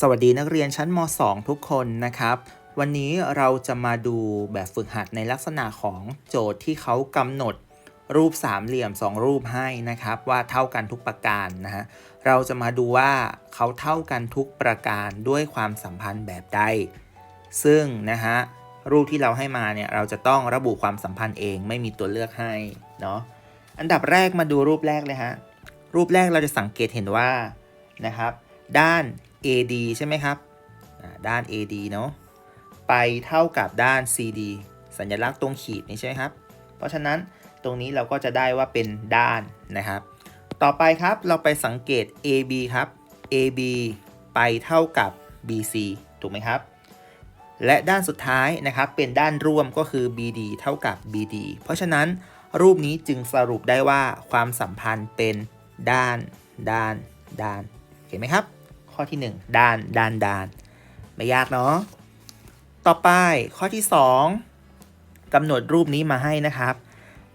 สวัสดีนักเรียนชั้นม .2 ทุกคนนะครับ วันนี้เราจะมาดูแบบฝึกหัดในลักษณะของโจทย์ที่เขากำหนดรูปสามเหลี่ยม 2 รูปให้นะครับ ว่าเท่ากันทุกประการนะฮะเราจะมาดูว่าเขาเท่ากันทุกประการด้วยความสัมพันธ์แบบใด ซึ่งนะฮะรูปที่เราให้มาเนี่ยเราจะต้องระบุความสัมพันธ์เองไม่มีตัวเลือกให้เนาะอันดับแรกมาดูรูปแรกเลยฮะรูปแรกเราจะสังเกตเห็นว่านะครับ ด้าน AD ใช่ไหมครับ ด้าน AD เนาะ ไปเท่ากับด้าน CD สัญลักษณ์ตรงขีดนี้ใช่ไหมครับ เพราะฉะนั้นตรงนี้เราก็จะได้ว่าเป็นด้านนะครับ ต่อไปครับเราไปสังเกต AB ครับ AB ไปเท่ากับ BC ถูกไหมครับ และด้านสุดท้ายนะครับเป็นด้านร่วมก็คือ BD เท่ากับ BD เพราะฉะนั้นรูปนี้จึงสรุปได้ว่าความสัมพันธ์เป็นด้าน ด้าน ด้าน เห็นไหมครับ ข้อที่ 1 ด้านด้านด้านไม่ยากเนาะต่อไปข้อที่ 2กำหนดรูปนี้มาให้นะครับ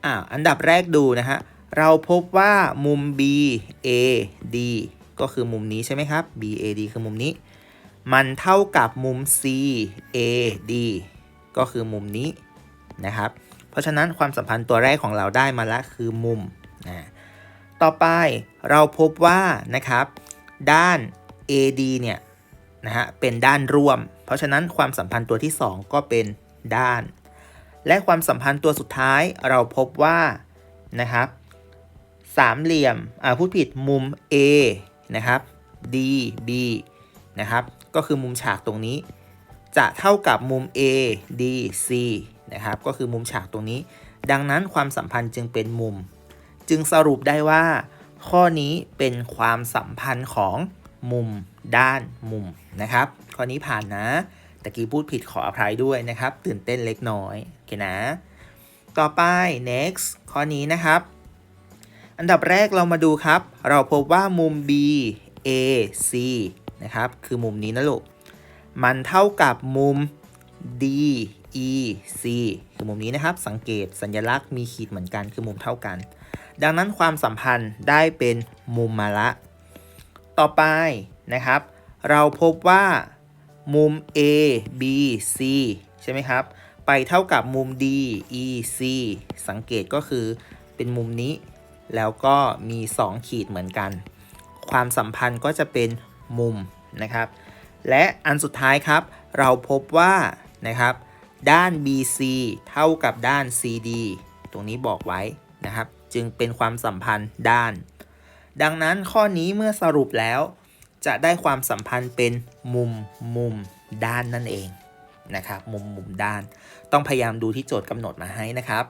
อ่าอันดับแรกดูนะฮะเราพบว่ามุม B A D ก็คือมุมนี้ใช่ไหมครับ B A D คือมุมนี้ มันเท่ากับมุม C A D ก็คือมุมนี้นะครับ เพราะฉะนั้นความสัมพันธ์ตัวแรกของเราได้มาแล้วคือมุมนะต่อไปเราพบว่านะครับ ด้าน AD เนี่ยนะฮะเป็นด้านร่วม เพราะฉะนั้นความสัมพันธ์ตัวที่ 2 ก็เป็นด้าน และความสัมพันธ์ตัวสุดท้ายเราพบว่านะครับสามเหลี่ยมอ่าพูดผิดมุม A นะครับ D B นะครับก็คือมุมฉากตรงนี้ จะเท่ากับมุม A D C นะครับก็คือมุมฉากตรงนี้ ดังนั้นความสัมพันธ์จึงเป็นมุม จึงสรุปได้ว่า ข้อนี้เป็นความสัมพันธ์ของ มุม ด้านมุมนะครับ ข้อนี้ผ่านนะตะกี้พูดผิดขออภัยด้วยนะครับ ตื่นเต้นเล็กน้อยโอเคนะ ต่อไป next ข้อนี้นะครับ อันดับแรกเรามาดูครับ เราพบว่ามุม B A C นะครับ คือมุมนี้นะลูก มันเท่ากับมุม D E C คือมุมนี้นะครับ สังเกตสัญลักษณ์มีขีดเหมือนกันคือมุมเท่ากัน ดังนั้นความสัมพันธ์ได้เป็นมุมมาละ ต่อไปนะครับ เราพบว่ามุม A B C ใช่ไหมครับ ไปเท่ากับมุม D E C สังเกตก็คือเป็นมุมนี้ แล้วก็มี 2 ขีดเหมือนกัน ความสัมพันธ์ก็จะเป็นมุมนะครับ และอันสุดท้ายครับ เราพบว่านะครับ ด้าน BC เท่ากับด้าน CD ตรงนี้บอกไว้นะครับ จึงเป็นความสัมพันธ์ด้าน ดังนั้นข้อนี้เมื่อสรุปแล้ว จะได้ความสัมพันธ์เป็นมุมมุมด้านนั่นเองนะครับมุมมุมด้าน ต้องพยายามดูที่โจทย์กำหนดมาให้นะครับ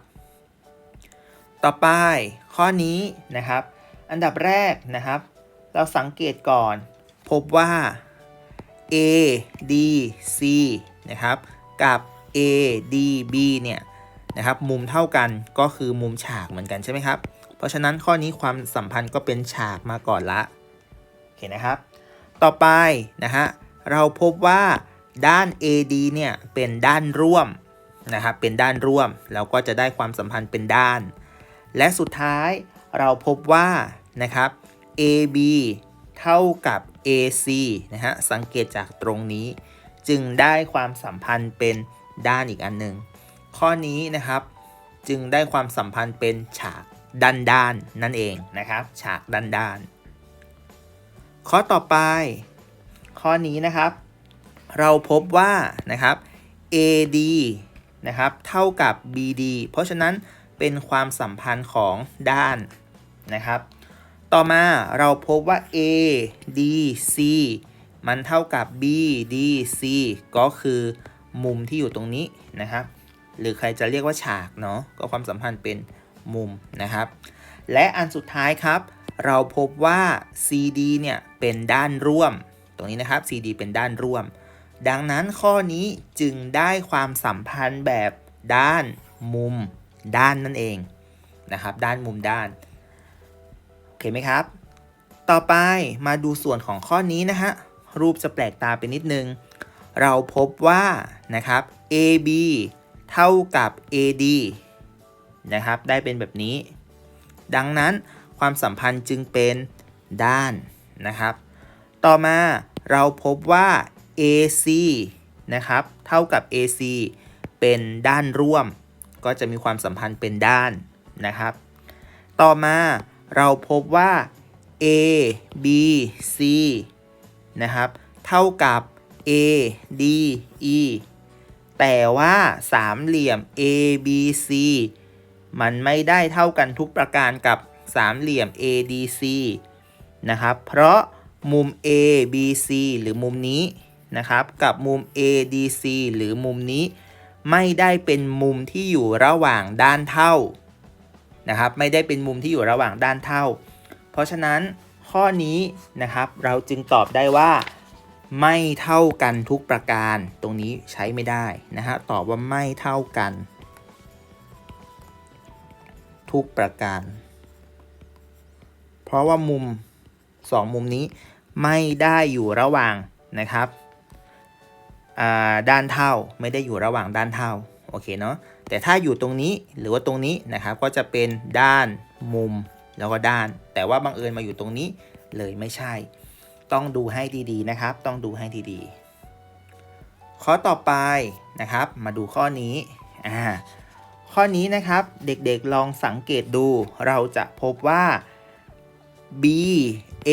ต่อไปข้อนี้นะครับ อันดับแรกนะครับ เราสังเกตก่อน พบว่า A D C นะครับ กับ A D B เนี่ยนะครับ มุมเท่ากันก็คือมุมฉากเหมือนกันใช่ไหมครับ เพราะฉะนั้นข้อนี้ความสัมพันธ์ก็เป็นฉากมาก่อนละโอเคนะครับ ต่อไปนะฮะเราพบว่าด้าน AD เนี่ยเป็นด้านร่วมนะครับเป็นด้านร่วมแล้วก็จะได้ความสัมพันธ์เป็นด้าน และสุดท้ายเราพบว่านะครับ AB เท่ากับ AC นะฮะสังเกตจากตรงนี้ จึงได้ความสัมพันธ์เป็นด้านอีกอันหนึ่งข้อนี้นะครับ จึงได้ความสัมพันธ์เป็นฉาก ด้านด้านนั่นเองนะครับ ฉากด้านด้านข้อต่อไป ข้อนี้นะครับ เราพบว่านะครับ AD นะครับเท่ากับ BD เพราะฉะนั้นเป็นความสัมพันธ์ของด้านนะครับ ต่อมาเราพบว่า ADC มันเท่ากับ BDC ก็คือมุมที่อยู่ตรงนี้นะครับ หรือใครจะเรียกว่าฉากเนาะก็ความสัมพันธ์เป็น มุมนะครับ และอันสุดท้ายครับ เราพบว่า CD เนี่ยเป็นด้านร่วม ตรงนี้นะครับ CD เป็นด้านร่วม ดังนั้นข้อนี้จึงได้ความสัมพันธ์แบบด้านมุมด้านนั่นเองนะครับ ด้านมุมด้าน โอเคไหมครับ ต่อไปมาดูส่วนของข้อนี้นะฮะ รูปจะแปลกตาไปนิดนึง เราพบว่านะครับ AB เท่ากับ AD นะครับ ได้เป็นแบบนี้ ดังนั้นความสัมพันธ์จึงเป็นด้านนะครับ ต่อมาเราพบว่า AC นะครับ เท่ากับ AC เป็นด้านร่วม ก็จะมีความสัมพันธ์เป็นด้านนะครับ ต่อมาเราพบว่า A B C นะครับ เท่ากับ A D E แต่ว่าสามเหลี่ยม A B C มันไม่ได้เท่ากันทุกประการกับสามเหลี่ยม ADC นะครับ เพราะมุม ABC หรือมุมนี้นะครับ กับมุม ADC หรือมุมนี้ ไม่ได้เป็นมุมที่อยู่ระหว่างด้านเท่านะครับ ไม่ได้เป็นมุมที่อยู่ระหว่างด้านเท่า เพราะฉะนั้นข้อนี้นะครับเราจึงตอบได้ว่า ไม่เท่ากันทุกประการ ตรงนี้ใช้ไม่ได้นะฮะตอบว่าไม่เท่ากัน ทุกประการ เพราะว่ามุม 2 มุมนี้ไม่ได้อยู่ระหว่างนะครับด้านเท่าไม่ได้อยู่ระหว่างด้านเท่าโอเคเนาะแต่ถ้าอยู่ตรงนี้หรือว่าตรงนี้นะครับก็จะเป็นด้านมุมแล้วก็ด้าน แต่ว่าบังเอิญมาอยู่ตรงนี้เลยไม่ใช่ ต้องดูให้ดีๆนะครับ ต้องดูให้ดีๆข้อต่อไปนะครับ มาดูข้อนี้อ่า ข้อนี้นะครับเด็กๆลองสังเกตดูเราจะพบว่า B A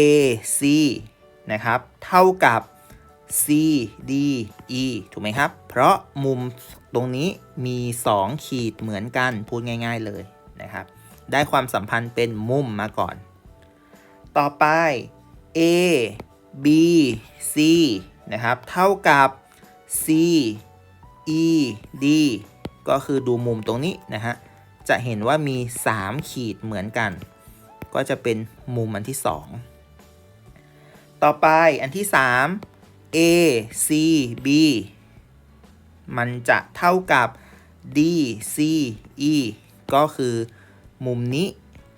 C นะครับเท่ากับ C D E ถูกไหมครับ เพราะมุมตรงนี้มี 2 ขีดเหมือนกันพูดง่าย ๆเลยนะครับ ได้ความสัมพันธ์เป็นมุมมาก่อน ต่อไป A B C นะครับ เท่ากับ C E D ก็คือดูมุมตรงนี้นะฮะ จะเห็นว่ามี 3 ขีดเหมือนกัน ก็จะเป็นมุมอันที่ 2 ต่อไปอันที่ 3 A C B มันจะเท่ากับ D C E ก็คือมุมนี้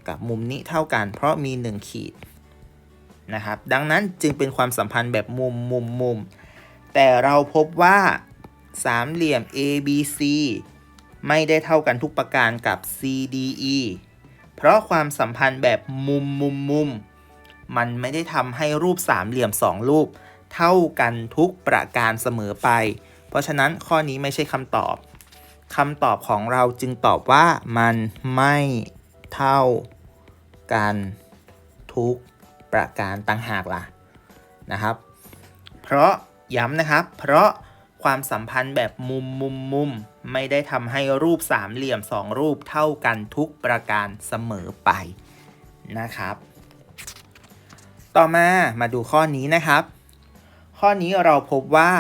กับมุมนี้เท่ากัน เพราะมี 1 ขีดนะครับ ดังนั้นจึงเป็นความสัมพันธ์แบบมุมมุมมุม แต่เราพบว่าสามเหลี่ยม ABC ไม่ได้เท่ากันทุกประการกับ CDE เพราะความสัมพันธ์แบบมุมมุมมุมมันไม่ได้ทำให้รูปสามเหลี่ยมสองรูป เท่ากันทุกประการเสมอไป เพราะฉะนั้นข้อนี้ไม่ใช่คำตอบคำตอบของเราจึงตอบว่ามันไม่เท่ากันทุกประการต่างหากล่ะนะครับ เพราะย้ำนะครับ เพราะความสัมพันธ์แบบมุมมุมมุม ไม่ได้ทำให้รูปสามเหลี่ยมสองรูปเท่ากันทุกประการเสมอไปนะครับ ต่อมามาดูข้อนี้นะครับ ข้อนี้เราพบว่า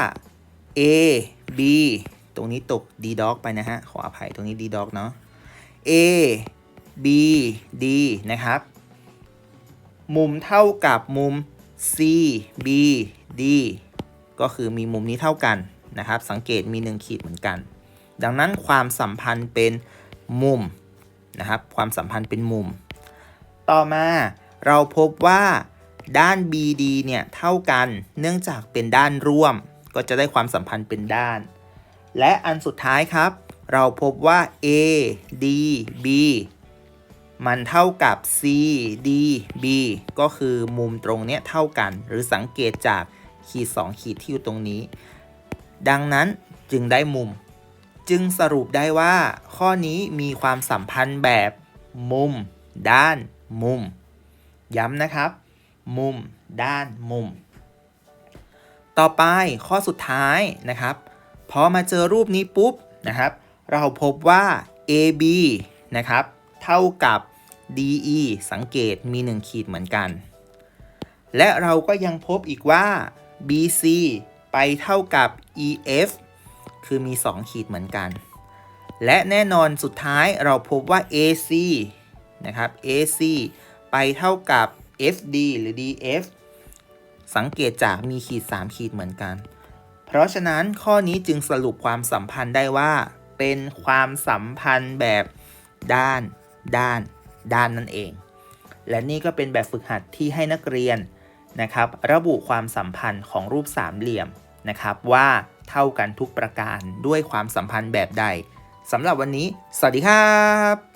A B ตรงนี้ตก D dog ไปนะฮะ ขออภัยตรงนี้ D dog เนาะ A B D นะครับ มุมเท่ากับมุม C B D ก็คือมีมุมนี้เท่ากันนะครับ สังเกตมี 1 ขีดเหมือนกัน ดังนั้นความสัมพันธ์เป็นมุมนะครับความสัมพันธ์เป็นมุม ต่อมาเราพบว่าด้าน BD เนี่ยเท่ากันเนื่องจากเป็นด้านร่วม ก็จะได้ความสัมพันธ์เป็นด้าน และอันสุดท้ายครับ เราพบว่า ADB มันเท่ากับ CDB ก็คือมุมตรงเนี้ยเท่ากัน หรือสังเกตจากขีด 2 ขีดที่อยู่ตรงนี้ ดังนั้นจึงได้มุม จึงสรุปได้ว่า ข้อนี้มีความสัมพันธ์แบบ มุม ด้าน มุม ย้ำนะครับ มุม ด้าน มุม ต่อไปข้อสุดท้ายนะครับ พอมาเจอรูปนี้ปุ๊บนะครับ เราพบว่า AB นะครับ เท่ากับ DE สังเกตมี 1 ขีดเหมือนกัน และเราก็ยังพบอีกว่า BC ไปเท่ากับ EF คือมี 2 ขีดเหมือนกัน และแน่นอนสุดท้ายเราพบว่า AC นะครับ AC ไปเท่ากับ FD หรือ DF สังเกตจากมีขีด 3 ขีดเหมือนกัน เพราะฉะนั้นข้อนี้จึงสรุปความสัมพันธ์ได้ว่า เป็นความสัมพันธ์แบบด้าน ด้าน ด้านนั่นเอง และนี่ก็เป็นแบบฝึกหัดที่ให้นักเรียนนะครับ ระบุความสัมพันธ์ของรูปสามเหลี่ยมนะครับว่า เท่ากันทุกประการด้วยความสัมพันธ์แบบใดสำหรับวันนี้ สวัสดีครับ